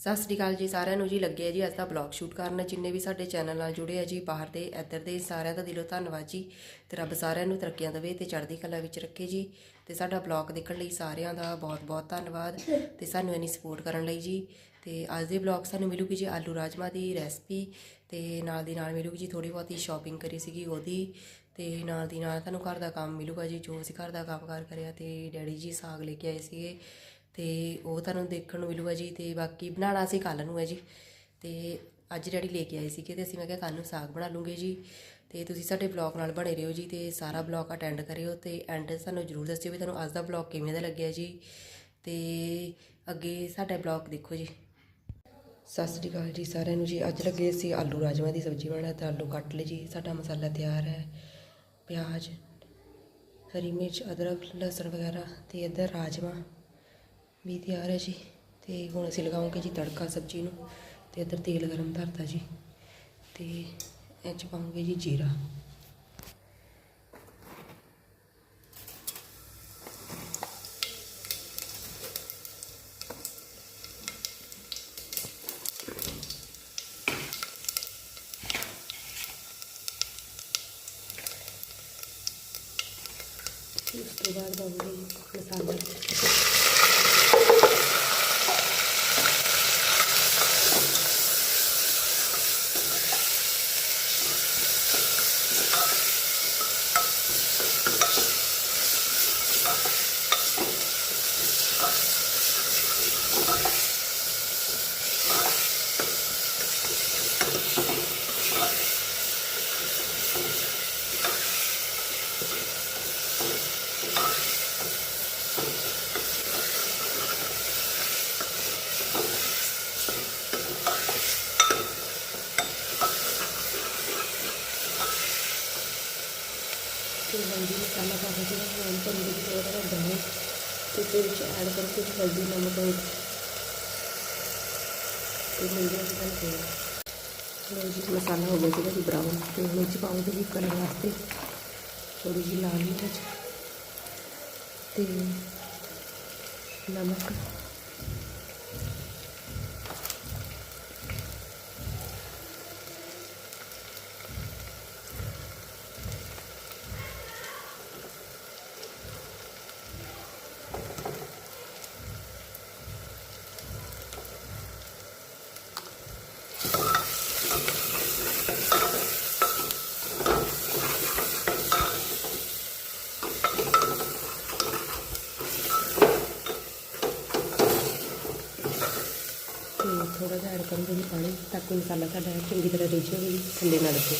ਸਤਿ ਸ੍ਰੀ ਅਕਾਲ ਜੀ, ਸਾਰਿਆਂ ਨੂੰ ਜੀ ਲੱਗੇ ਆ ਜੀ ਅੱਜ ਦਾ ਬਲੌਗ ਸ਼ੂਟ ਕਰਨ। ਜਿੰਨੇ ਵੀ ਸਾਡੇ ਚੈਨਲ ਨਾਲ ਜੁੜੇ ਆ ਜੀ, ਬਾਹਰ ਦੇ, ਇੱਧਰ ਦੇ, ਸਾਰਿਆਂ ਦਾ ਦਿਲੋਂ ਧੰਨਵਾਦ ਜੀ। ਤੇ ਰੱਬ ਸਾਰਿਆਂ ਨੂੰ ਤਰੱਕੀਆਂ ਦੇਵੇ ਤੇ ਚੜ੍ਹਦੀ ਕਲਾ ਵਿੱਚ ਰੱਖੇ ਜੀ। ਤੇ ਸਾਡਾ ਬਲੌਗ ਦੇਖਣ ਲਈ ਸਾਰਿਆਂ ਦਾ ਬਹੁਤ-ਬਹੁਤ ਧੰਨਵਾਦ ਤੇ ਸਾਨੂੰ ਇੰਨੀ ਸਪੋਰਟ ਕਰਨ ਲਈ ਜੀ। ਤੇ ਅੱਜ ਦੇ ਬਲੌਗ ਸਾਨੂੰ ਮਿਲੂਗੀ ਜੀ ਆਲੂ ਰਾਜਮਾ ਦੀ ਰੈਸਪੀ ਤੇ ਨਾਲ ਦੀ ਨਾਲ ਮਿਲੂਗੀ ਜੀ ਥੋੜੀ ਬਹੁਤੀ ਸ਼ਾਪਿੰਗ ਕਰੀ ਸੀਗੀ ਉਹਦੀ। ਤੇ ਨਾਲ ਦੀ ਨਾਲ ਤੁਹਾਨੂੰ ਘਰ ਦਾ ਕੰਮ ਮਿਲੂਗਾ ਜੀ, ਜੋ ਅਸੀਂ ਘਰ ਦਾ ਕੰਮ ਕੰਮਕਾਰ ਕਰਿਆ ਤੇ ਡੈਡੀ ਜੀ ਸਾਗ ਲੈ ਕੇ ਆਏ ਸੀਗੇ। ਤੇ ਉਹ ਤੁਹਾਨੂੰ ਦੇਖਣ ਨੂੰ ਮਿਲੂਗਾ ਜੀ ਤੇ ਬਾਕੀ ਬਣਾਉਣਾ ਅਸੀਂ ਕੱਲ ਨੂੰ ਹੈ ਜੀ। ਤੇ ਅੱਜ ਡੈਡੀ ਲੈ ਕੇ ਆਏ ਸੀਗੇ ਤੇ ਅਸੀਂ ਮੈਂ ਕਿਹਾ ਕੱਲ ਨੂੰ ਸਾਗ ਬਣਾ ਲੂੰਗੇ ਜੀ। ਤੇ ਤੁਸੀਂ ਸਾਡੇ ਬਲੌਗ ਨਾਲ ਬਣੇ ਰਹੋ ਜੀ ਤੇ ਸਾਰਾ ਬਲੌਗ ਅਟੈਂਡ ਕਰਿਓ ਤੇ ਐਂਡ ਸਾਨੂੰ ਜਰੂਰ ਦੱਸਿਓ ਵੀ ਤੁਹਾਨੂੰ ਅੱਜ ਦਾ ਬਲੌਗ ਕਿਵੇਂ ਦਾ ਲੱਗਿਆ ਜੀ। ਤੇ ਅੱਗੇ ਸਾਡਾ ਬਲੌਗ ਦੇਖੋ ਜੀ। ਸਤਿ ਸ੍ਰੀ ਅਕਾਲ ਜੀ ਸਾਰਿਆਂ ਨੂੰ ਜੀ। ਅੱਜ ਲੱਗੇ ਸੀ ਆਲੂ ਰਾਜਮਾ ਦੀ ਸਬਜ਼ੀ ਬਣਾਉਣਾ ਤਾਂ ਆਲੂ ਕੱਟ ਲਏ ਜੀ। ਸਾਡਾ ਮਸਾਲਾ ਤਿਆਰ ਹੈ। ਪਿਆਜ਼, ਹਰੀ ਮਿਰਚ, ਅਦਰਕ, ਲਸਣ ਵਗੈਰਾ ਤੇ ਇੱਧਰ ਰਾਜਮਾ ਵੀ ਤਿਆਰ ਹੈ ਜੀ। ਤੇ ਹੁਣ ਅਸੀਂ ਲਗਾਵਾਂਗੇ ਜੀ ਤੜਕਾ ਸਬਜ਼ੀ ਨੂੰ। ਤੇ ਇੱਧਰ ਤੇਲ ਗਰਮ ਧਰਤਾ ਜੀ। ਤੇ ਇਹ 'ਚ ਪਾਉਂਗੇ ਜੀ ਜੀਰਾ ਤੇ ਉਸ ਤੋਂ ਬਾਅਦ ਪਾਵਾਂਗੇ ਜੀ ਮਸਾਲਾ ਤੇ ਹਲਦੀ ਮਸਾਲਾ ਪਾ ਕੇ ਜਿਹੜਾ ਹੁਣ ਤੋਂ ਮਿਲ ਥੋੜਾ ਜਿਹਾ ਬਰਾਊਨ ਤੇ ਫਿਰ ਵਿੱਚ ਐਡ ਕਰਕੇ ਜੀ ਹਲਦੀ, ਨਮਕ ਮਿਰਚ ਲੋ ਜੀ ਮਸਾਲਾ ਹੋ ਗਿਆ ਸੀਗਾ ਬਰਾਊਨ ਤੇ ਹੁਣ ਇਹ 'ਚ ਪਾਉਂਗੇ ਜੀ ਕਲਰ ਵਾਸਤੇ। ਥੋੜੀ ਜਿਹੀ ਲਾਲ ਮਿਰਚ। ਤੇ ਨਮਕ ਤੇ ਥੋੜਾ ਜਿਹਾ ਪਾਣੀ ਤਾਂ ਕਿ ਮਸਾਲਾ ਸਾਡਾ ਚੰਗੀ ਤਰ੍ਹਾਂ ਰਿੱਝ ਹੋਵੇ ਜੀ ਥੱਲੇ ਨਾ ਲੱਗੇ।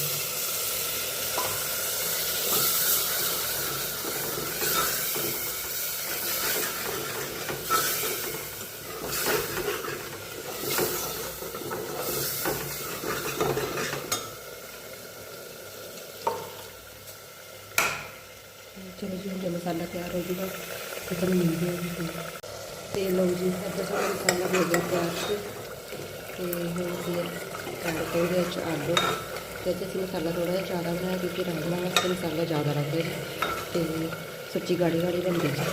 ਚਲੋ ਜੀ, ਹੁਣ ਮਸਾਲਾ ਤਿਆਰ ਹੋ ਜੂਗਾ, ਤੇ ਤੁਹਾਨੂੰ ਮਿਲਦੇ ਹਾਂ ਜੀ। ਤੇ ਲਓ ਜੀ ਇੱਧਰ ਸਾਡਾ ਮਸਾਲਾ ਹੋ ਗਿਆ ਤਿਆਰ ਤੇ। ਐਡ ਕਰਾਂਗੇ ਇਹ 'ਚ ਆਲੂ ਤੇ ਇੱਥੇ ਅਸੀਂ ਮਸਾਲਾ ਥੋੜ੍ਹਾ ਜਿਹਾ ਜ਼ਿਆਦਾ ਬਣਾਇਆ ਕਿਉਂਕਿ ਰਾਜਮਾ ਵਾਸਤੇ ਮਸਾਲਾ ਜ਼ਿਆਦਾ ਲੱਗਦਾ ਜੀ ਤੇ ਸਬਜ਼ੀ ਗਾੜੀ ਗਾੜੀ ਬਣਦੀ ਜੀ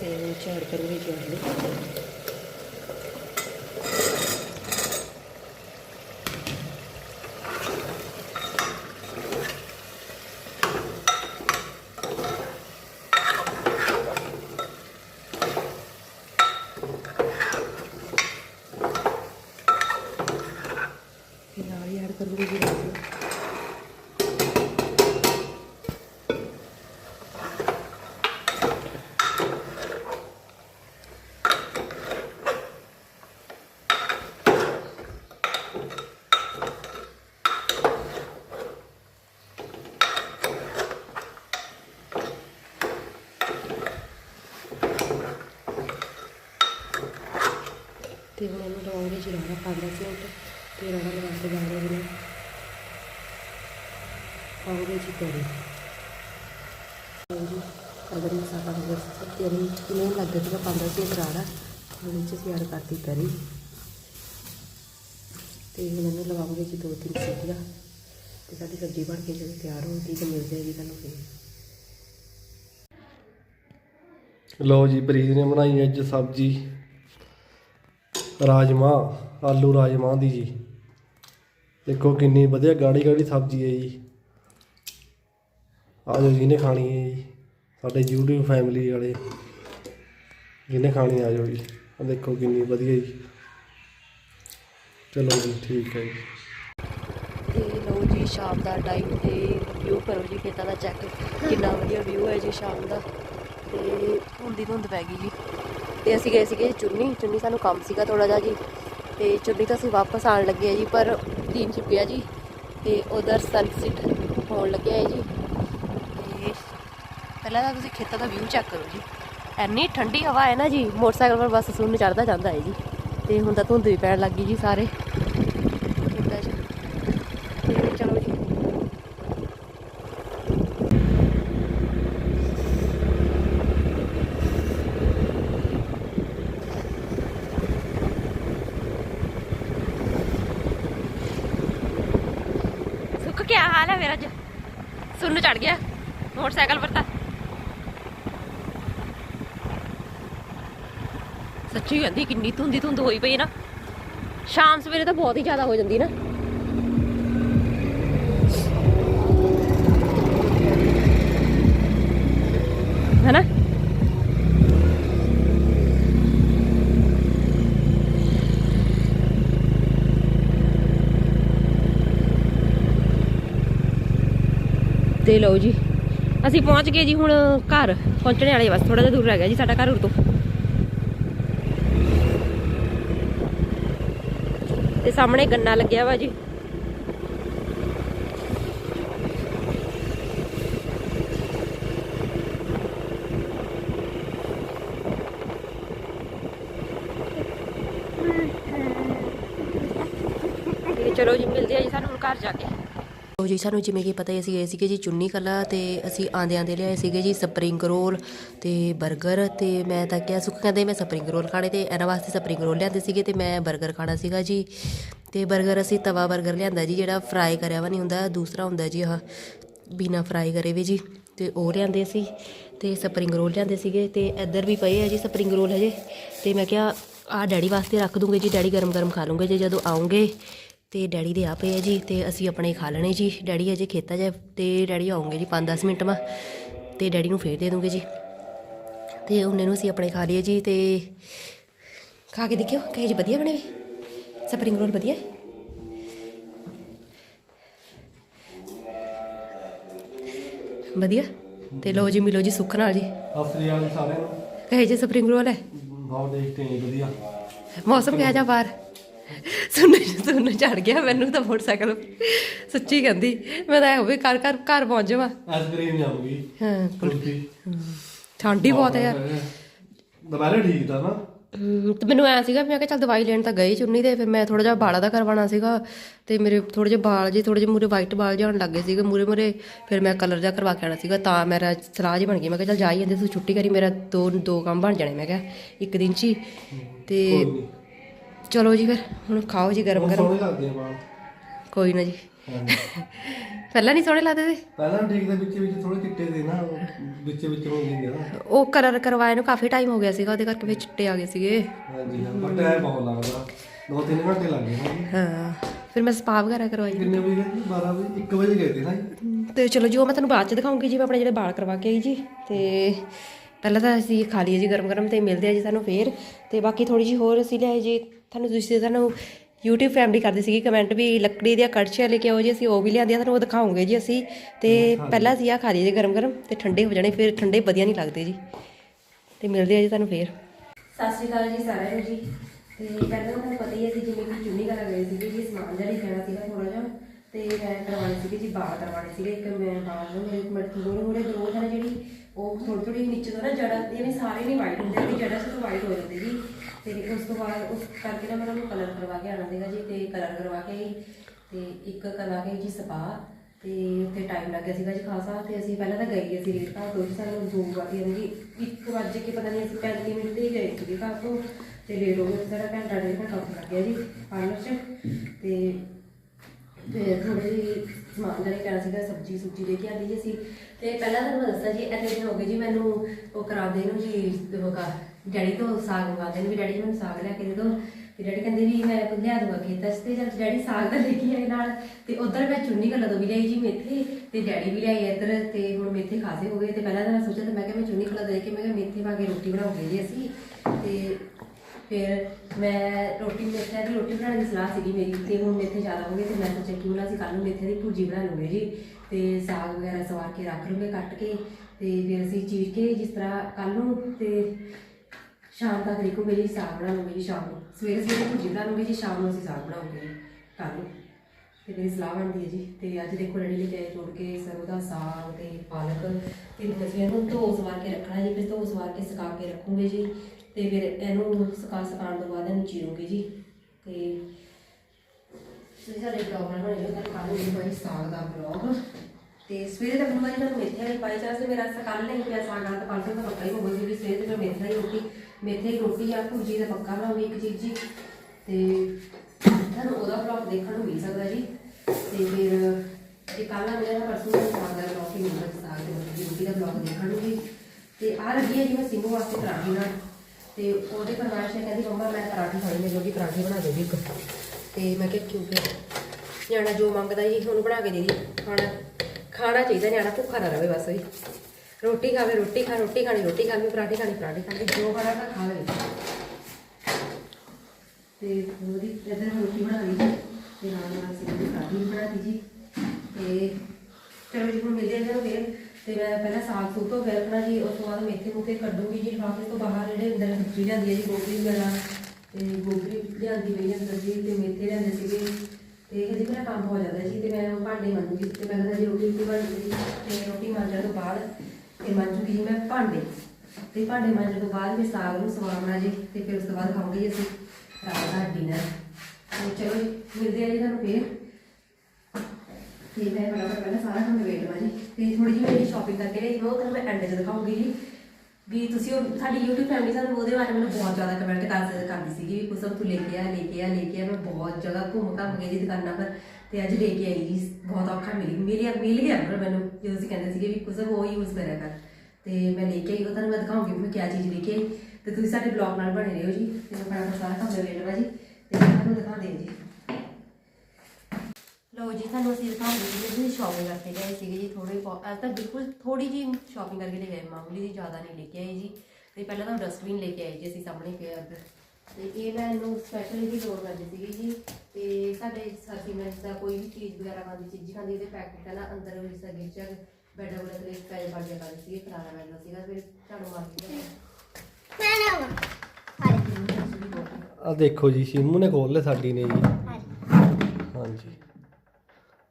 ਤੇ ਉਹ 'ਚ ਐਡ ਕਰੂੰਗੀ ਜੀ ਆਲੂ ਤੇ ਨਾਲ ਹੀ ਐਡ ਕਰੂੰਗੀ ਜੀ ਰਾਜਮਾ ਤੇ ਹੁਣ ਇਹਨੂੰ ਲਵਾਂਗੇ ਜੀ ਰਾੜਾ ਪੰਜ ਦਸ ਮਿੰਟ ਤੇ ਰਾੜਾ ਲਗਾ ਕੇ ਜਾਣੇ ਇਹਨੂੰ ਜੀ ਤਰੀ ਅਗਰ ਮਸਾਲਾ ਹੋ ਗਿਆ ਸੀ ਤੇਰੀ ਕਿਵੇਂ ਲੱਗ ਸੀਗਾ ਪੰਜ ਦਸ ਮਿੰਟ ਰਾੜਾ ਵਿੱਚ ਅਸੀਂ ਕਰਤੀ ਤਰੀ ਤੇ ਹੁਣ ਇਹਨੂੰ ਲਵਾਵਾਂਗੇ ਜੀ ਦੋ ਤਿੰਨ ਸੀਟੀਆਂ। ਤੇ ਸਾਡੀ ਸਬਜ਼ੀ ਬਣ ਕੇ ਜਦੋਂ ਤਿਆਰ ਹੋ ਗਈ ਤੇ ਮਿਲ ਜਾਏਗੀ ਤੁਹਾਨੂੰ ਫਿਰ। ਲਓ ਜੀ ਪ੍ਰੀਤ ਨੇ ਬਣਾਈ ਅੱਜ ਸਬਜ਼ੀ। ਰਾਜਮਾ ਆਲੂ ਰਾਜਮਾ ਦੀ ਜੀ। ਦੇਖੋ ਕਿੰਨੀ ਵਧੀਆ ਗਾੜੀ ਗਾੜੀ ਸਬਜ਼ੀ ਹੈ ਜੀ। ਆ ਜਾਓ ਜਿਹਨੇ ਖਾਣੀ ਹੈ ਜੀ, ਸਾਡੇ YouTube ਫੈਮਿਲੀ ਵਾਲੇ, ਜਿਹਨੇ ਖਾਣੀ ਆ ਜਾਓ ਜੀ। ਆ ਦੇਖੋ ਕਿੰਨੀ ਵਧੀਆ ਜੀ। ਚਲੋ ਜੀ, ਠੀਕ ਹੈ ਜੀ। ਤੇ ਲਓ ਜੀ, ਸ਼ਾਮ ਦਾ ਟਾਈਮ ਤੇ ਵਿਊ ਕਰੋ ਜੀ, ਖੇਤਾਂ ਦਾ ਚੈੱਕ ਕਿੰਨਾ ਵਧੀਆ ਵਿਊ ਹੈ ਜੀ ਸ਼ਾਮ ਦਾ। ਤੇ ਧੁੰਦੀ ਧੁੰਦ ਪੈ ਗਈ ਜੀ। ਤੇ ਅਸੀਂ ਗਏ ਸੀਗੇ ਚੁੰਨੀ ਚੁੰਨੀ ਸਾਨੂੰ ਕੰਮ ਸੀਗਾ ਥੋੜਾ ਜਿਹਾ ਜੀ। ਤੇ ਚੁੰਨੀ ਤਾਂ ਅਸੀਂ ਵਾਪਸ ਆਣ ਲੱਗੇ ਆ ਜੀ, ਪਰ ਦੀਨ ਚੁੱਕਿਆ ਜੀ, ਤੇ ਉਧਰ ਸਨਸੈਟ ਹੋਣ ਲੱਗਿਆ ਹੈ ਜੀ। ਤੇ ਪਹਿਲਾਂ ਤਾਂ ਤੁਸੀਂ ਖੇਤਾਂ ਦਾ ਵਿਊ ਚੈੱਕ ਕਰੋ ਜੀ। ਐਨੀ ਠੰਡੀ ਹਵਾ ਹੈ ਨਾ ਜੀ, ਮੋਟਰਸਾਈਕਲ ਪਰ ਬਸ ਸੁਣ ਚੜਦਾ ਜਾਂਦਾ ਹੈ ਜੀ। ਤੇ ਹੁਣ ਤਾਂ ਧੁੰਦ ਵੀ ਪੈਣ ਲੱਗ ਗਈ ਜੀ ਸਾਰੇ ਖੇਤਾਂ 'ਚ ਤੇ ਚਲੋ ਜੀ ਸੁੱਖ ਕੀ ਹਾਲ ਹੈ ਮੇਰਾ ਅੱਜ ਸੁਣ ਚੜ ਗਿਆ। ਮੋਟਰਸਾਈਕਲ ਪਰ ਤਾਂ ਸੱਚੀ ਕਹਿੰਦੀ ਕਿੰਨੀ ਧੁੰਦੀ ਧੁੰਦ ਹੋਈ ਪਈ ਨਾ। ਸ਼ਾਮ ਸਵੇਰੇ ਤਾਂ ਬਹੁਤ ਹੀ ਜ਼ਿਆਦਾ ਹੋ ਜਾਂਦੀ ਨਾ। ਤੇ ਲਓ ਜੀ। ਅਸੀਂ ਪਹੁੰਚ ਗਏ ਜੀ ਹੁਣ ਘਰ, ਪਹੁੰਚਣੇ ਵਾਲੇ ਬਸ ਥੋੜਾ ਜਿਹਾ ਦੂਰ ਰਹਿ ਗਿਆ ਜੀ ਸਾਡਾ ਘਰ ਉਰ ਤੋਂ। ਤੇ ਸਾਹਮਣੇ ਗੰਨਾ ਲੱਗਿਆ ਵਾ ਜੀ ਤੇ ਚਲੋ ਜੀ ਮਿਲਦੇ ਆ ਜੀ ਸਾਨੂੰ ਹੁਣ ਘਰ ਜਾ ਕੇ ਜੀ, ਸਾਨੂੰ ਜਿਵੇਂ ਕਿ ਪਤਾ ਹੀ ਅਸੀਂ ਇਹ ਸੀਗੇ ਜੀ ਚੁੰਨੀ ਕਲਾ ਤੇ ਅਸੀਂ ਆਂਦੇ ਆਂਦੇ ਲਿਆਏ ਸੀਗੇ ਜੀ ਸਪਰਿੰਗ ਰੋਲ ਤੇ 버ਗਰ ਤੇ ਮੈਂ ਤਾਂ ਕਿਹਾ, ਸੁੱਖ ਕਹਿੰਦੇ ਮੈਂ ਸਪਰਿੰਗ ਰੋਲ ਖਾਣੇ ਤੇ ਇਹਨਾਂ ਵਾਸਤੇ ਸਪਰਿੰਗ ਰੋਲ ਲਿਆਂਦੇ ਸੀਗੇ ਤੇ ਮੈਂ 버ਗਰ ਖਾਣਾ ਸੀਗਾ ਜੀ। ਤੇ 버ਗਰ ਅਸੀਂ ਤਵਾ 버ਗਰ ਲਿਆਂਦਾ ਜੀ, ਜਿਹੜਾ ਫਰਾਈ ਕਰਿਆ ਵਾ ਨਹੀਂ ਹੁੰਦਾ, ਦੂਸਰਾ ਹੁੰਦਾ ਜੀ ਆਹ ਬਿਨਾ ਫਰਾਈ ਕਰੇ ਵੀ ਜੀ, ਤੇ ਉਹ ਲਿਆਂਦੇ ਸੀ ਤੇ ਸਪਰਿੰਗ ਰੋਲ ਲਿਆਂਦੇ ਸੀਗੇ ਤੇ ਇੱਧਰ ਵੀ ਪਏ ਆ ਜੀ ਸਪਰਿੰਗ ਰੋਲ ਹਜੇ ਤੇ ਮੈਂ ਕਿਹਾ ਆ ਡੈਡੀ ਵਾਸਤੇ ਰੱਖ ਦੂੰਗੇ ਜੀ, ਡੈਡੀ ਗਰਮ ਗਰਮ ਖਾ ਲੂੰਗੇ ਜੇ ਜਦੋਂ ਆਉਂਗੇ। ਤੇ ਡੈਡੀ ਦੇ ਆ ਪਏ ਆ ਜੀ ਤੇ ਅਸੀਂ ਆਪਣੇ ਖਾ ਲੈਣੇ ਜੀ। ਡੈਡੀ ਅਜੇ ਖੇਤਾਂ 'ਚ ਤੇ ਡੈਡੀ ਆਉਂਗੇ ਜੀ 5-10 ਮਿੰਟ ਮਾ ਤੇ ਡੈਡੀ ਨੂੰ ਫੇਰ ਦੇ ਦੂੰਗੇ ਜੀ। ਤੇ ਉਹਨੇ ਨੂੰ ਅਸੀਂ ਆਪਣੇ ਖਾ ਲਈਏ ਜੀ ਤੇ ਖਾ ਕੇ ਦੇਖਿਓ ਕਹੇ ਜੀ ਵਧੀਆ ਬਣੇ ਵੇ। ਸਪਰਿੰਗ ਰੋਲ ਵਧੀਆ? ਵਧੀਆ। ਤੇ ਲਓ ਜੀ ਮਿਲੋ ਜੀ ਸੁੱਖ ਨਾਲ ਜੀ। ਅਸਰੀ ਵਾਲੇ ਸਾਰਿਆਂ ਨੂੰ। ਕਹੇ ਜੀ ਸਪਰਿੰਗ ਰੋਲ ਹੈ? ਬਹੁਤ ਦੇਖਤੇ ਨੇ ਵਧੀਆ। ਮੌਸਮ ਕਿਹਾ ਜਾ ਬਾਹਰ? ਸੁਣ ਸੁਣ ਚੜ ਗਿਆ ਮੈਨੂੰ ਤਾਂ ਮੋਟਰਸਾਈਕਲ ਸੱਚੀ ਕਹਿੰਦੀ ਮੈਂ ਤਾਂ ਹੋਵੇ ਘਰ ਘਰ ਘਰ ਪਹੁੰਚ ਜਾਵਾਂ। ਆਈਸਕ੍ਰੀਮ ਜਾਊਗੀ ਹਾਂ। ਕੁਲਫੀ ਠੰਡੀ ਬਹੁਤ ਹੈ ਯਾਰ। ਦੁਬਾਰਾ ਠੀਕ ਤਾਂ ਨਾ? ਤੇ ਮੈਨੂੰ ਐ ਸੀਗਾ ਮੈਂ ਕਿਹਾ ਚੱਲ ਦਵਾਈ ਲੈਣ ਤਾਂ ਗਈ ਚੁੰਨੀ ਤੇ ਫਿਰ ਮੈਂ ਥੋੜਾ ਜਿਹਾ ਬਾਲਾਂ ਦਾ ਕਰਵਾਉਣਾ ਸੀਗਾ ਤੇ ਮੇਰੇ ਥੋੜੇ ਜਿਹੇ ਬਾਲ ਜੇ ਥੋੜੇ ਜਿਹੇ ਮੂਰੇ ਵਾਈਟ ਬਾਲ ਜਾਣ ਲੱਗੇ ਸੀਗੇ ਮੂਰੇ ਮੂਰੇ ਫਿਰ ਮੈਂ ਕਲਰ ਜਿਹਾ ਕਰਵਾ ਕੇ ਆਣਾ ਸੀਗਾ ਤਾਂ ਮੇਰਾ ਸਲਾਹ ਜੀ ਬਣ ਗਈ ਮੈਂ ਕਿਹਾ ਚੱਲ ਜਾ ਹੀ ਜਾਂਦੇ ਤੂੰ ਛੁੱਟੀ ਕਰੀ ਮੇਰਾ ਦੋ ਦੋ ਕੰਮ ਬਣ ਜਾਣੇ ਮੈਂ ਕਿਹਾ ਇੱਕ ਦਿਨ 'ਚ ਹੀ। ਤੇ। ਚਲੋ ਜੀ ਫਿਰ ਹੁਣ ਖਾਓ ਜੀ ਗਰਮ ਗਰਮ। ਸੋਹਣੇ ਲੱਗਦੇ ਆ ਵਾਲ ਕੋਈ ਨਾ ਜੀ। ਪਹਿਲਾਂ ਨਹੀਂ ਸੋਹਣੇ ਲੱਗਦੇ ਸੀ ਪਹਿਲਾਂ ਠੀਕ ਦੇ ਵਿੱਚ ਵਿੱਚ ਥੋੜੇ ਚਿੱਟੇ ਦੇ ਨਾ ਵਿੱਚ ਵਿੱਚ ਹੋ ਜਾਂਦੇ ਨਾ ਉਹ ਕਲਰ ਕਰਵਾਏ ਨੂੰ ਕਾਫੀ ਟਾਈਮ ਹੋ ਗਿਆ ਸੀਗਾ ਉਹਦੇ ਕਰਕੇ ਫਿਰ ਚਿੱਟੇ ਆ ਗਏ ਸੀਗੇ। ਹਾਂਜੀ ਹਾਂ ਬਟ ਇਹ ਬਹੁਤ ਲੱਗਦਾ। ਦੋ ਤਿੰਨ ਘੰਟੇ ਲੱਗ ਗਏ ਨਾ ਜੀ। ਹਾਂ ਫਿਰ ਮੈਂ ਸਪਾ ਵਗੈਰਾ ਕਰਵਾਈ ਕਿੰਨੇ ਵਜੇ ਗਏ ਜੀ 12 ਵਜੇ 1 ਵਜੇ ਗਏ ਤੇ ਨਾ ਤੇ ਚਲੋ ਜੀ ਉਹ ਮੈਂ ਤੁਹਾਨੂੰ ਬਾਅਦ ਚ ਦਿਖਾਉਂਗੀ ਜੀ ਮੈਂ ਆਪਣੇ ਜਿਹੜੇ ਵਾਲ ਕਰਵਾ ਕੇ ਆਈ ਜੀ। ਤੇ ਪਹਿਲਾਂ ਤਾਂ ਅਸੀਂ ਖਾ ਲਈਏ ਜੀ ਗਰਮ ਗਰਮ ਤੇ ਮਿਲਦੇ ਆ ਜੀ ਸਾਨੂੰ ਫੇਰ। ਤੇ ਬਾਕੀ ਥੋੜੀ ਜੀ ਹੋਰ ਅਸੀਂ ਲਿਆਏ ਜੀ ਤੁਹਾਨੂੰ ਤੁਸੀਂ ਸਾਨੂੰ YouTube ਫੈਮਿਲੀ ਕਰਦੀ ਸੀਗੀ ਕਮੈਂਟ ਵੀ ਲੱਕੜੀ ਦੀਆਂ ਕੜਛੀਆਂ ਲੈ ਕੇ ਆਓ ਜੀ ਅਸੀਂ ਉਹ ਵੀ ਲਿਆਂਦੀਆਂ ਤੁਹਾਨੂੰ ਉਹ ਦਿਖਾਉਂਗੇ ਜੀ ਅਸੀਂ। ਤੇ ਪਹਿਲਾਂ ਅਸੀਂ ਆ ਖਾ ਲਈਏ ਜੀ ਗਰਮ ਗਰਮ ਤੇ ਠੰਡੇ ਹੋ ਜਾਣੇ ਫਿਰ ਠੰਡੇ ਵਧੀਆ ਨਹੀਂ ਲੱਗਦੇ ਜੀ। ਤੇ ਮਿਲਦੇ ਆ ਜੀ ਤੁਹਾਨੂੰ ਫੇਰ। ਸਤਿ ਸ਼੍ਰੀ ਅਕਾਲ ਜੀ ਸਾਰਿਆਂ ਨੂੰ ਜੀ। ਤੇ ਪਹਿਲਾਂ ਤੁਹਾਨੂੰ ਪਤਾ ਹੀ ਹੈ ਅਸੀਂ ਜਿਵੇਂ ਕਿ ਚੁੰਨੀ ਕਰਾ ਗਏ ਸੀਗੇ ਜੀ ਸਮਾਨ ਜਿਹੜੀ ਲੈਣਾ ਸੀਗਾ ਥੋੜਾ ਜਿਹਾ। ਤੇ ਮੈਂ ਕਰਵਾਉਣੀ ਸੀਗੀ ਜੀ ਬਾਲ ਕਰਵਾਉਣੇ ਸੀਗੇ। ਇੱਕ ਮੈਂ ਬਾਲ ਨੂੰ ਮੇਰੇ ਮਰਕੀ ਥੋੜੇ ਥੋੜੇ ਗਰੋਥ ਹੈ ਜਿਹੜੀ ਉਹ ਥੋੜੀ ਥੋੜੀ ਨੀਚੇ ਤੋਂ ਨਾ ਜੜਾ ਜਿਵੇਂ ਸਾਰੇ ਨਹੀਂ ਵਾਈਟ ਹੁੰਦੇ ਕਿ ਜੜਾ ਸਿਰਫ ਵਾਈਟ ਹੋ ਜਾਂਦੀ ਜੀ। ਤੇ ਉਸ ਤੋਂ ਬਾਅਦ ਉਸ ਕਰਕੇ ਨਾ ਮੈਂ ਉਹਨੂੰ ਕਲਰ ਕਰਵਾ ਕੇ ਆਣਾ ਸੀਗਾ ਜੀ ਤੇ ਕਲਰ ਕਰਵਾ ਕੇ ਆਈ ਤੇ ਇੱਕ ਕਰਾ ਕੇ ਜੀ ਸਪਾ ਤੇ ਉੱਥੇ ਟਾਈਮ ਲੱਗ ਗਿਆ ਸੀਗਾ ਜੀ ਖਾਸਾ ਤੇ ਅਸੀਂ ਪਹਿਲਾਂ ਤਾਂ ਗਏ ਅਸੀਂ ਰੇਟ ਘਰ ਤੋਂ ਜੀ, ਸਾਨੂੰ ਦੋ ਵਾਰੀ ਆਉਂਦੀ ਇੱਕ ਵਜੇ ਕੇ ਪਤਾ ਨਹੀਂ ਅਸੀਂ 35 ਮਿੰਟ ਤੇ ਹੀ ਗਏ ਸੀਗੇ ਘਰ ਤੋਂ ਤੇ ਲੇਟ ਹੋ ਗਏ ਸਾਡਾ ਘੰਟਾ ਡੇਢ ਘੰਟਾ ਉੱਥੇ ਲੱਗ ਗਿਆ ਜੀ ਪਾਰਲਰ 'ਚ ਤੇ ਤੇ ਥੋੜੇ ਜਿਹੇ ਸਮਾਨ ਜਿਹੜੇ ਲੈਣਾ ਸੀਗਾ, ਸਬਜ਼ੀ ਸੁਬਜ਼ੀ ਲੈ ਕੇ ਆਂਦੀ ਜੀ ਅਸੀਂ। ਤੇ ਪਹਿਲਾਂ ਤਾਂ ਮੈਂ ਦੱਸਾਂ ਜੀ, ਇੰਨੇ ਦਿਨ ਹੋ ਗਏ ਜੀ ਮੈਨੂੰ ਉਹ ਕਰਾਉਂਦੇ ਨੂੰ ਜੀ, ਉਹ ਡੈਡੀ ਤੋਂ ਸਾਗ ਮੰਗਾਉਂਦੇ ਨੇ ਵੀ ਡੈਡੀ ਜੀ ਮੈਨੂੰ ਸਾਗ ਲੈ ਕੇ ਦੇ ਦਿਓ ਤੇ ਡੈਡੀ ਕਹਿੰਦੇ ਵੀ ਮੈਂ ਲਿਆ ਦੂੰਗਾ ਖੇਤਾਂ ਤੇ ਜਦ ਡੈਡੀ ਸਾਗ ਦਾ ਲੈ ਕੇ ਆਏ ਨਾਲ, ਤੇ ਉਧਰ ਮੈਂ ਚੁੰਨੀ ਕਲਾ ਤੋਂ ਵੀ ਲਈ ਜੀ ਮੇਥੇ ਤੇ ਡੈਡੀ ਵੀ ਲਿਆਏ ਇੱਧਰ ਤੇ ਹੁਣ ਮੇਥੇ ਖਾਸੇ ਹੋ ਗਏ ਤੇ ਪਹਿਲਾਂ ਤਾਂ ਮੈਂ ਸੋਚਿਆ ਤੇ ਮੈਂ ਕਿਹਾ ਮੈਂ ਚੁੰਨੀ ਕਲਾ ਦੇ ਕੇ, ਮੈਂ ਕਿਹਾ ਮੇਥੇ ਪਾ ਕੇ ਰੋਟੀ ਬਣਾਉਂਗੇ ਜੀ ਅਸੀਂ। ਤੇ ਫਿਰ ਮੈਂ ਰੋਟੀ, ਮੇਥੇ ਦੀ ਰੋਟੀ ਬਣਾਉਣ ਦੀ ਸਲਾਹ ਸੀਗੀ ਮੇਰੀ ਤੇ ਹੁਣ ਮੇਥੇ ਜ਼ਿਆਦਾ ਹੋ ਗਏ ਤੇ ਮੈਂ ਸੋਚਿਆ ਕਿਉਂ ਨਾ ਅਸੀਂ ਕੱਲ ਨੂੰ ਮੇਥੇ ਦੀ ਭੁਰਜੀ ਬਣਾ ਲਵਾਂਗੇ ਜੀ। ਤੇ ਸਾਗ ਵਗੈਰਾ ਸਵਾਰ ਕੇ ਰੱਖ ਲਵਾਂਗੇ ਕੱਟ ਕੇ ਤੇ ਫਿਰ ਅਸੀਂ ਚੀਰ ਕੇ ਜਿਸ ਤਰ੍ਹਾਂ ਕੱਲ ਨੂੰ ਤੇ ਸ਼ਾਮ ਤੱਕ ਦੇਖੋਗੇ ਜੀ ਸਾਗ ਬਣਾ ਲਵਾਂਗੇ ਜੀ, ਸ਼ਾਮ ਨੂੰ। ਸਵੇਰੇ ਸਵੇਰੇ ਭੁਰਜੀ ਬਣਾ ਲਵਾਂਗੇ ਜੀ, ਸ਼ਾਮ ਨੂੰ ਅਸੀਂ ਸਾਗ ਬਣਾਉਂਗੇ ਜੀ ਕੱਲ ਨੂੰ। ਤੇ ਮੇਰੀ ਸਲਾਹ ਬਣਦੀ ਹੈ ਜੀ, ਤੇ ਅੱਜ ਦੇਖੋ ਡੈਡੀ ਲਈ ਤੇ ਜੋੜ ਕੇ ਸਰੋਂ ਦਾ ਸਾਗ ਤੇ ਪਾਲਕ ਤੇ ਅਸੀਂ ਇਹਨੂੰ ਧੋ ਸਵਾਰ ਕੇ ਰੱਖਣਾ ਜੀ, ਫਿਰ ਧੋ ਸਵਾਰ ਕੇ ਸੁਕਾ ਕੇ ਰੱਖੂਗੇ ਜੀ, ਤੇ ਫਿਰ ਇਹਨੂੰ ਸੁਕਾ ਸੁਕਾਉਣ ਤੋਂ ਬਾਅਦ ਇਹਨੂੰ ਚੀਰੂਗੇ ਜੀ। ਤੇ ਤੁਸੀਂ ਸਾਡੇ ਬਲੌਗ ਨਾਲ ਬਣੇ ਜੋ ਕੱਲ ਨੂੰ ਕੋਈ ਸਾਗ ਦਾ ਬਲੌਗ ਤੇ ਸਵੇਰੇ ਤੱਕ ਮੈਂ ਇਹਨਾਂ ਨੂੰ ਮੇਥੇ ਵਾਲੀ ਪਾਈ ਚਾਹ ਸੀ ਮੇਰਾ ਕੱਲ ਨਹੀਂ ਪਿਆ ਸਾਗ ਨਾਲ ਤਾਂ ਕੱਲ ਤੋਂ ਪੱਕਾ ਹੀ ਹੋ ਜੀ ਸਵੇਰੇ ਤੇ ਮੈਂ ਮੇਥੇ ਰੋਟੀ ਮੇਥੇ ਦੀ ਰੋਟੀ ਜਾਂ ਭੁਰਜੀ ਦਾ ਪੱਕਾ ਬਣਾਉਂਗੀ ਇੱਕ ਚੀਜ਼ ਜੀ। ਤੇ ਤੁਹਾਨੂੰ ਉਹਦਾ ਬਲੌਗ ਦੇਖਣ ਨੂੰ ਮਿਲ ਸਕਦਾ ਜੀ। ਤੇ ਫਿਰ ਇਹ ਕੱਲ ਆ ਮੇਰਾ ਪਰਸੋਂ ਦਾ ਸਾਗ ਦਾ ਬਲੌਗ ਹੀ ਮਿਲਦਾ ਸਾਗ ਦੇ ਰੋਟੀ ਦਾ ਬਲੌਗ ਦੇਖਣ ਨੂੰ ਜੀ ਤੇ ਆ ਲੱਗੀ ਹੈ ਜੀ ਮੈਂ ਸਿੰਮੂ ਵਾਸਤੇ ਪਰਾਠੀ ਨਾਲ। ਤੇ ਉਹਦੇ ਫਰਮਾਇਸ਼ ਹੈ ਕਹਿੰਦੀ, ਮੰਮਾ, ਮੈਂ ਪਰਾਠੀ ਖਾਣੀ ਮੇਰੇ ਜੋਗੀ ਪਰਾਠੀ ਬਣਾ ਦੇ ਇੱਕ। ਤੇ ਮੈਂ ਕਿਹਾ, ਕਿਉਂ ਕਿ ਨਿਆਣਾ ਜੋ ਮੰਗਦਾ ਜੀ, ਉਹਨੂੰ ਬਣਾ ਕੇ ਦੇ ਦੀ। ਖਾਣਾ ਖਾਣਾ ਚਾਹੀਦਾ, ਨਿਆਣਾ ਭੁੱਖਾ ਨਾ ਰਹੇ ਬਸ ਵੀ ਰੋਟੀ ਖਾਵੇ, ਰੋਟੀ ਖਾ, ਰੋਟੀ ਖਾਣੀ ਰੋਟੀ ਖਾਣੀ ਪਰਾਠੀ ਖਾਣੀ ਪਰਾਠੀ ਖਾਣੀ, ਜੋ ਖਾਣਾ ਤਾਂ ਖਾਵੇ ਤੇ ਉਹਦੀ ਇਧਰ ਰੋਟੀ ਬਣਾ ਲਈ ਤੇ ਨਾਲ ਨਾਲ ਅਸੀਂ ਉਹਦੀ ਬਣਾ ਦਿੱਤੀ ਜੀ ਤੇ ਚਲੋ ਜੀ, ਹੁਣ ਮਿਲਦੇ ਹਾਂ ਫਿਰ। ਤੇ ਮੈਂ ਪਹਿਲਾਂ ਸਾਗ ਸੂਤ ਤੋਂ ਫਿਰ ਆਪਣਾ ਜੀ, ਉਸ ਤੋਂ ਬਾਅਦ ਮੇਥੇ ਮੂਥੇ ਕੱਢੂਗੀ ਜੀ ਲਿਫਾਫੇ ਤੋਂ ਬਾਹਰ ਜਿਹੜੇ ਅੰਦਰ ਸਬਜ਼ੀ ਜਾਂਦੀ ਹੈ ਜੀ, ਗੋਭੀ ਵਗੈਰਾ। ਤੇ ਗੋਭੀ ਲਿਆਂਦੀ ਪਈ ਅੰਦਰ ਜੀ, ਤੇ ਮੇਥੇ ਲਿਆਂਦੇ ਸੀਗੇ। ਤੇ ਹਜੇ ਮੇਰਾ ਕੰਮ ਹੋ ਜਾਂਦਾ ਜੀ, ਤੇ ਮੈਂ ਉਹ ਭਾਂਡੇ ਮੰਨੂਗੀ ਤੇ ਮੈਂ ਜੀ, ਰੋਟੀ ਰੋਟੀ ਬਣ ਗਈ। ਤੇ ਰੋਟੀ ਮੰਨ ਜਾਣ ਤੋਂ ਬਾਅਦ ਤੇ ਮੰਜੂਗੀ ਮੈਂ ਭਾਂਡੇ। ਤੇ ਭਾਂਡੇ ਮਾਂਜਣ ਤੋਂ ਬਾਅਦ ਮੈਂ ਸਾਗ ਨੂੰ ਸਵਾਉਣਾ ਜੀ ਤੇ ਫਿਰ ਉਸ ਤੋਂ ਬਾਅਦ ਖਾਵਾਂਗੇ ਅਸੀਂ ਰਾਤ ਦਾ ਡਿਨਰ ਤੇ ਚਲੋ ਜੀ, ਮਿਲਦੇ ਆ ਜੀ ਤੁਹਾਨੂੰ ਫੇਰ। ਤੇ ਮੈਂ ਫਟਾਫਟ ਪਹਿਲਾਂ ਸਾਰਾ ਕੰਮ ਵੇਟ ਲਵਾਂ ਜੀ। ਤੇ ਥੋੜੀ ਜਿਹੀ ਮੇਰੀ ਸ਼ਾਪਿੰਗ ਕਰਕੇ ਲਈ ਉਹ ਤੁਹਾਨੂੰ ਮੈਂ ਐਂਡ 'ਚ ਦਿਖਾਉਂਗੀ ਜੀ। ਵੀ ਤੁਸੀਂ ਉਹ ਸਾਡੀ YouTube ਫੈਮਿਲੀ ਸਾਨੂੰ ਉਹਦੇ ਬਾਰੇ ਮੈਨੂੰ ਬਹੁਤ ਜ਼ਿਆਦਾ ਕਮੈਂਟ ਕਰ ਕਰਦੀ ਸੀਗੀ ਵੀ ਕੁਸਮ ਤੂੰ ਲੈ ਕੇ ਆ ਲੈ ਕੇ ਆ ਲੈ ਕੇ ਆ, ਮੈਂ ਬਹੁਤ ਜਗ੍ਹਾ ਘੁੰਮ ਘਾਮ ਗਈ ਜੀ ਦੁਕਾਨਾਂ ਪਰ ਤੇ ਅੱਜ ਲੈ ਕੇ ਆਈ ਜੀ ਬਹੁਤ ਔਖਾ ਮਿਲੀ, ਮਿਲਿਆ, ਮਿਲ ਗਿਆ ਪਰ ਮੈਨੂੰ ਜਦੋਂ ਤੁਸੀਂ ਕਹਿੰਦੇ ਸੀਗੇ ਵੀ ਕੁਸਮ ਉਹ ਯੂਜ਼ ਕਰਿਆ ਕਰ। ਤੇ ਮੈਂ ਲੈ ਕੇ ਆਈ, ਉਹ ਤੁਹਾਨੂੰ ਮੈਂ ਦਿਖਾਉਂਗੀ ਵੀ ਮੈਂ ਕਿਆ ਚੀਜ਼ ਲੈ ਕੇ ਆਈ। ਤੇ ਤੁਸੀਂ ਸਾਡੇ ਬਲੌਗ ਨਾਲ ਬਣੇ ਰਹੋ ਜੀ, ਤੇ ਮੈਂ ਫਟਾਫਟ ਸਾਰਾ ਕੰਮ ਲੈ ਲਵਾਂ ਜੀ, ਤੇ ਮੈਂ ਤੁਹਾਨੂੰ ਦਿਖਾਉਂਦੇ ਹਾਂ ਜੀ। ਲੋ ਜੀ ਤੁਹਾਨੂੰ ਅਸੀਂ ਦਿਖਾਉਂਦੇ ਸੀ ਜੀ ਸ਼ਾਪਿੰਗ ਕਰਕੇ ਗਏ ਸੀਗੇ ਜੀ ਥੋੜੇ ਅੱਜ ਤਾਂ ਬਿਲਕੁਲ ਥੋੜੀ ਜੀ ਸ਼ਾਪਿੰਗ ਕਰਕੇ ਲੈ ਗਏ ਮਾਮੂਲੀ ਦੀ ਜ਼ਿਆਦਾ ਨਹੀਂ ਲੈ ਕੇ ਆਏ ਜੀ। ਤੇ ਪਹਿਲਾਂ ਤਾਂ ਡਸਟਬਿਨ ਲੈ ਕੇ ਆਏ ਜੀ ਅਸੀਂ ਸਾਹਮਣੇ ਪਿਆ ਅੰਦਰ ਤੇ ਇਹ ਮੈਂ ਇਹਨੂੰ ਸਪੈਸ਼ਲ ਦੀ ਲੋੜ ਕਰਦੀ ਸੀਗੀ ਜੀ। ਤੇ ਸਾਡੇ ਸਰਟੀਮੈਂਟ ਦਾ ਕੋਈ ਵੀ ਚੀਜ਼ ਵਗੈਰਾ ਖਾਂਦੀ ਚੀਜ਼ ਖਾਂਦੀ ਇਹਦੇ ਪੈਕਟ ਹੈ ਨਾ ਅੰਦਰ ਵੀ ਸਗੇ ਚ ਬੈਡ ਵਗੈਰਾ ਤੇ ਪੈ ਪੜ ਜਾ ਕਰਦੀ ਸੀ ਖਰਾਰਾ ਪੈਂਦਾ ਸੀਗਾ ਫਿਰ ਝਾੜੂ ਮਾਰ ਕੇ ਮੈਂ ਨਾ ਆ ਦੇਖੋ ਜੀ ਸਿੰਮੂ ਨੇ ਖੋਲ ਲਿਆ ਸਾਡੀ ਨੇ ਜੀ। ਹਾਂਜੀ।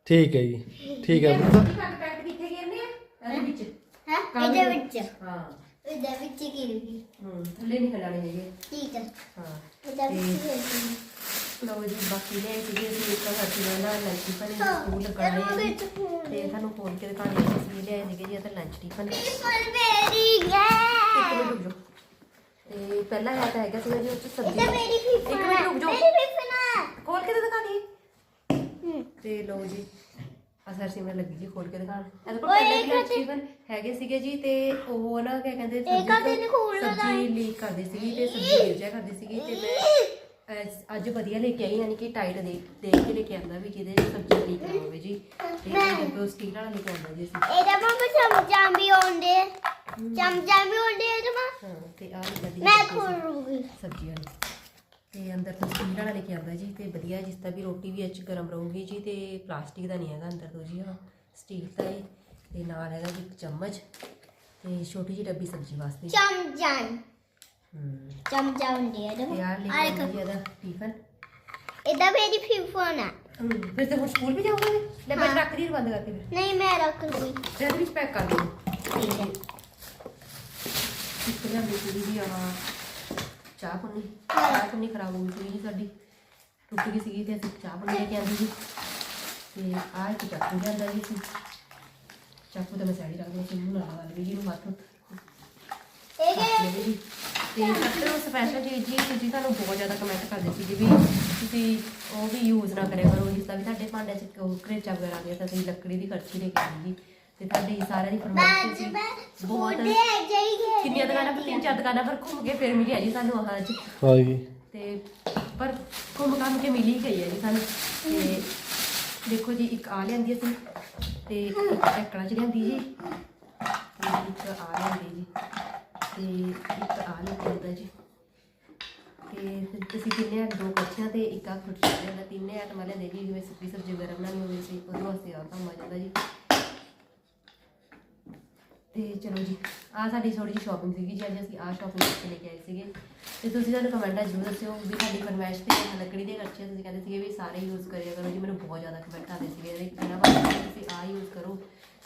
ਠੀਕ ਹੈ ਜੀ ਠੀਕ ਹੈ। ਪੁੱਤ ਪੈਕਟ ਕਿੱਥੇ ਗਿਰਨੇ ਆ? ਇਹਦੇ ਵਿੱਚ? ਹੈ? ਇਹਦੇ ਵਿੱਚ। ਹਾਂ। ਇਹਦੇ ਵਿੱਚ ਕੀ ਰੂਗੀ ਹੂੰ ਥੱਲੇ ਨਹੀਂ ਖਲਾਣੇ ਹੈਗੇ। ਠੀਕ ਹੈ। ਹਾਂ। ਇਹਦੇ ਵਿੱਚ ਕੀ ਲਓ ਜੀ ਬਾਕੀ ਇੱਕ ਹੱਥੀ ਨਾਲ ਲੰਚ ਟਿਫਨ ਸਕੂਲ। ਤੇ ਫੋਨ ਕੇ ਦਿਖਾਣੇ ਸੀ ਜੀ ਲੰਚ ਟਿਫਨ ਫਲ ਮੇਰੀ ਹੈ। ਇੱਕ ਤੇ ਪਹਿਲਾ ਹੈ ਤਾਂ ਹੈਗਾ ਸੀਗਾ ਜੀ ਉਹ ਚ ਸਬਜ਼ੀ। ਇਹ ਮੇਰੀ ਇੱਕ ਮਿੰਟ ਰੁਕ ਜਾਓ। ਮੇਰੀ ਖੋਲ ਕੇ ਤੇ ਲਓ ਜੀ ਅਸਰ ਸਿਮਰ ਲੱਗੀ ਜੀ ਖੋਲ ਕੇ ਦਿਖਾਣ ਇਹਦੇ ਕੋਲ ਪਹਿਲੇ ਵੀ ਟਿਫਨ ਹੈਗੇ ਸੀਗੇ ਜੀ ਤੇ ਉਹ ਨਾ ਕੀ ਕਹਿੰਦੇ ਸਬਜ਼ੀ ਲੀਕ ਕਰਦੀ ਸੀਗੀ ਤੇ ਸਬਜ਼ੀ ਗਿਰ ਜਾ ਕਰਦੀ ਸੀਗੀ ਤੇ ਮੈਂ ਅਹ, ਅੱਜ ਵਧੀਆ ਲੈ ਕੇ ਆਈ ਯਾਨੀ ਕਿ ਟਾਈਟ ਦੇ ਦੇਖ ਕੇ ਲੈ ਕੇ ਆਂਦਾ ਵੀ ਜਿਹਦੇ 'ਚ ਸਬਜ਼ੀ ਲੀਕ ਨਾ ਹੋਵੇ ਜੀ। ਤੇ ਉਹ ਸਟੀਲ ਵਾਲਾ ਲੈ ਕੇ ਆਂਦਾ ਜੀ ਅਸੀਂ ਇਹਦਾ ਮਾਂ ਚਮਚਾਂ ਵੀ ਆਉਂਦੇ ਚਮਚਾਂ ਵੀ ਆਉਂਦੇ ਇਹਦੇ ਮਾਂ ਹਾਂ ਤੇ ਆਹ ਲਈ ਵਧੀਆ ਮੈਂ ਸੀ। ਖੋਲੂਗੀ ਸਬਜ਼ੀ ਵਾਲੀ। ਤੇ ਅੰਦਰ ਤੋਂ ਸਟੀਲ ਵਾਲਾ ਲੈ ਕੇ ਆਉਂਦਾ ਜੀ ਤੇ ਵਧੀਆ ਜਿਸ ਤਰ੍ਹਾਂ ਵੀ ਰੋਟੀ ਵੀ 'ਚ ਗਰਮ ਰਹੂਗੀ ਜੀ ਤੇ ਪਲਾਸਟਿਕ ਦਾ ਨਹੀਂ ਹੈਗਾ ਅੰਦਰ ਤੋਂ ਜੀ ਹਾਂ ਸਟੀਲ ਦਾ ਹੈ ਤੇ ਨਾਲ ਹੈਗਾ ਜੀ ਇੱਕ ਚਮਚ ਤੇ ਛੋਟੀ ਜਿਹੀ ਡੱਬੀ ਸਬਜ਼ੀ ਵਾਸਤੇ। ਚਮਚਾਂ ਹੂੰ। ਚਮਚਾਂ ਹੁੰਦੇ ਇਹਦੇ ਤੇ ਆਹ ਲੈ ਕੇ ਆਉਂਦਾ ਜੀ ਇਹਦਾ ਟਿਫਨ। ਇਹਦਾ ਮੇਰੀ ਫਿਫਨ ਹੈ ਹੂੰ ਫਿਰ ਤੇ ਹੁਣ ਸਕੂਲ ਵੀ ਜਾਊਗਾ ਲੈ ਮੈਂ ਰੱਖ ਦੀ ਬੰਦ ਕਰਕੇ ਫਿਰ। ਨਹੀਂ ਮੈਂ ਰੱਖ ਲੂਗੀ। ਤੇ ਇਹਦੇ ਵਿੱਚ ਪੈਕ ਕਰ ਦਿਓ ਠੀਕ ਹੈ। ਇੱਕ ਲਿਆਂਦੀ ਸੀਗੀ ਜੀ ਆਹ ਚਾਹ ਪੁੰਨੀ ਚਾਹ ਪੁੰਨੀ ਖਰਾਬ ਹੋ ਗਈ ਸੀ ਜੀ ਸਾਡੀ। ਟੁੱਟ ਗਈ ਸੀਗੀ ਤੇ ਅਸੀਂ ਚਾਹ ਪੁੰਨੀ ਲੈ ਕੇ ਆਂਦੀ ਸੀ। ਤੇ ਆਹ ਇੱਕ ਚਾਕੂ ਲਿਆਂਦਾ ਜੀ ਸੀ ਚਾਕੂ ਤਾਂ ਮੈਂ ਸਾਈਡ ਰੱਖ ਸੀ ਮੂੰਹ ਨਾਲ ਲਗਾ ਲਈ ਜੀ ਨੂੰ ਹੱਥ। ਇਹ ਜੀ। ਤੇ ਸਭ ਸਪੈਸ਼ਲ ਚੀਜ਼ ਜੀ ਤੁਸੀਂ ਤੁਹਾਨੂੰ ਬਹੁਤ ਜ਼ਿਆਦਾ ਕਮੈਂਟ ਕਰਦੇ ਸੀ ਵੀ ਤੁਸੀਂ ਉਹ ਵੀ ਯੂਜ਼ ਨਾ ਕਰਿਆ ਕਰੋ ਜਿਸ ਦਾ ਵੀ ਤੁਹਾਡੇ ਭਾਂਡੇ 'ਚ ਕਰੇਚਾ ਵਗੈਰਾ ਆ ਗਿਆ ਤਾਂ ਤੁਸੀਂ ਲੱਕੜੀ ਦੀ ਕੜਛੀ ਲੈ ਕੇ ਜੀ ਤੇ ਤੁਹਾਡੀ ਸਾਰਿਆਂ ਦੀ ਫਰਮਾਇਸ਼ ਸੀ ਬਹੁਤ ਦੇ ਕਿੰਨੀਆਂ ਦੁਕਾਨਾਂ ਪਰ ਤਿੰਨ ਚਾਰ ਦੁਕਾਨਾਂ ਪਰ ਘੁੰਮ ਕੇ ਫਿਰ ਮਿਲੀ ਆ ਜੀ ਸਾਨੂੰ ਆਹ ਅੱਜ। ਹਾਂ ਜੀ ਤੇ ਪਰ ਘੁੰਮ ਘੰਮ ਕੇ ਮਿਲ ਗਈ ਹੈ ਜੀ ਸਾਨੂੰ। ਤੇ ਦੇਖੋ ਜੀ ਇੱਕ ਆ ਲਿਆਂਦੀ ਅਸੀਂ ਤੇ ਇੱਕ ਟੈਕੜਾ ਚ ਲਿਆਂਦੀ ਜੀ। ਤੇ ਇੱਕ ਆ ਲਿਆਂਦੀ ਜੀ। ਤੇ ਇੱਕ ਆ ਲਿਆਂਦਾ ਜੀ। ਤੇ ਫਿਰ ਤੁਸੀਂ ਕਿੰਨੇ ਆ ਦੋ ਕੱਚੀਆਂ ਤੇ ਇੱਕ ਆ ਫੁੱਟ ਲਿਆਂਦਾ ਤਿੰਨੇ ਆਈਟਮਾਂ ਲਿਆਂਦੇ ਜੀ ਜਿਵੇਂ ਸੁੱਕੀ ਸਬਜ਼ੀ ਵਗੈਰਾ ਬਣਾਉਣੀ ਹੋਵੇ ਸੀ ਉਹਦੇ ਵਾਸਤੇ ਆ ਕੰਮ ਆ ਜਾਂਦਾ ਜੀ। ਤੇ ਚਲੋ ਜੀ ਆ ਸਾਡੀ ਥੋੜੀ ਜਿਹੀ ਸ਼ਾਪਿੰਗ ਸੀਗੀ ਜੀ ਅੱਜ ਅਸੀਂ ਆ ਸ਼ਾਪਿੰਗ ਕਰਕੇ ਲੈ ਕੇ ਆਏ ਸੀਗੇ। ਤੇ ਤੁਸੀਂ ਸਾਨੂੰ ਕਮੈਂਟਾਂ ਜ਼ਰੂਰ ਦੱਸਿਓ ਵੀ ਸਾਡੀ ਫਰਮਾਇਸ਼ ਤੇ ਲੱਕੜੀ ਦੇ ਕੱਚੇ ਤੁਸੀਂ ਕਹਿੰਦੇ ਸੀਗੇ ਵੀ ਸਾਰੇ ਯੂਜ਼ ਕਰਿਆ ਕਰੋ ਜੀ ਮੈਨੂੰ ਬਹੁਤ ਜ਼ਿਆਦਾ ਕਮੈਂਟ ਆਉਂਦੇ ਸੀਗੇ ਇਹਦੇ ਇਹਨਾਂ ਬਾਰੇ ਤੁਸੀਂ ਆ ਯੂਜ਼ ਕਰੋ।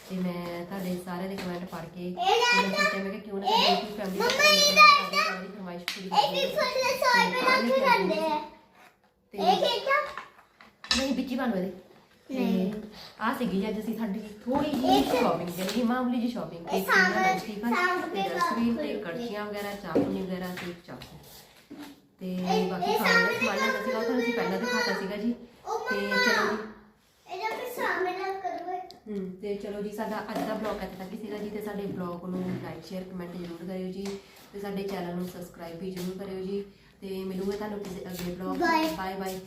ਤੇ ਮੈਂ ਤੁਹਾਡੇ ਸਾਰਿਆਂ ਦੇ ਕਮੈਂਟ ਪੜ੍ਹ ਕੇ ਮੈਂ ਸੋਚਿਆ ਮੈਂ ਕਿ ਕਿਉਂ ਨਾ ਸਾਡੀ YouTube ਫੈਮਿਲੀ ਦੇ ਦੀ ਫਰਮਾਇਸ਼ ਪੂਰੀ ਇਹ ਵੀ ਕਰੀਏ ਫੁੱਲ ਸੌ ਰੁਪਏ ਨਾਲ ਕੀ ਕਰਦੇ ਹੈ ਇਹ ਕਿਹਦਾ ਨਹੀਂ ਵਿੱਚੀ ਬਣ ਵੇ ਨਹੀਂ। ਆ ਸੀਗੀ ਜੀ ਅੱਜ ਅਸੀਂ ਸਾਡੀ ਥੋੜੀ ਜਿਹੀ ਸ਼ਾਪਿੰਗ ਜਿਹੜੀ ਮਾਮੂਲੀ ਜਿਹੀ ਸ਼ਾਪਿੰਗ ਠੀਕ ਤੇ ਦਸਵੀਂ ਤੇ ਕੜਛੀਆਂ ਵਗੈਰਾ ਚਾਕੂ ਵਗੈਰਾ ਤੇ ਚਾਕੂ। ਤੇ ਬਾਕੀ ਖਾਣ ਦਾ ਸਮਾਨ ਲੈਂਦਾ ਸੀਗਾ ਉਹ ਤੁਹਾਨੂੰ ਅਸੀਂ ਪਹਿਲਾਂ ਦਿਖਾਤਾ ਸੀਗਾ ਜੀ। ਤੇ। ਚਲੋ ਜੀ। ਇਹਦਾ ਫਿਰ ਸਾਹਮਣੇ ਨਾ ਕਰੋ। ਹਮ, ਤੇ ਚਲੋ ਜੀ ਸਾਡਾ ਅੱਜ ਦਾ ਬਲੌਗ ਇੱਥੇ ਤੱਕ ਹੀ ਸੀਗਾ ਜੀ ਤੇ ਸਾਡੇ ਬਲੌਗ ਨੂੰ ਲਾਈਕ ਸ਼ੇਅਰ ਕਮੈਂਟ ਜ਼ਰੂਰ ਕਰਿਓ ਜੀ। ਤੇ ਸਾਡੇ ਚੈਨਲ ਨੂੰ ਸਬਸਕ੍ਰਾਈਬ ਵੀ ਜ਼ਰੂਰ ਕਰਿਓ ਜੀ। ਤੇ ਮਿਲੂਗੇ ਤੁਹਾਨੂੰ ਕਿਸੇ ਅਗਲੇ ਬਲੌਗ. Bye bye bye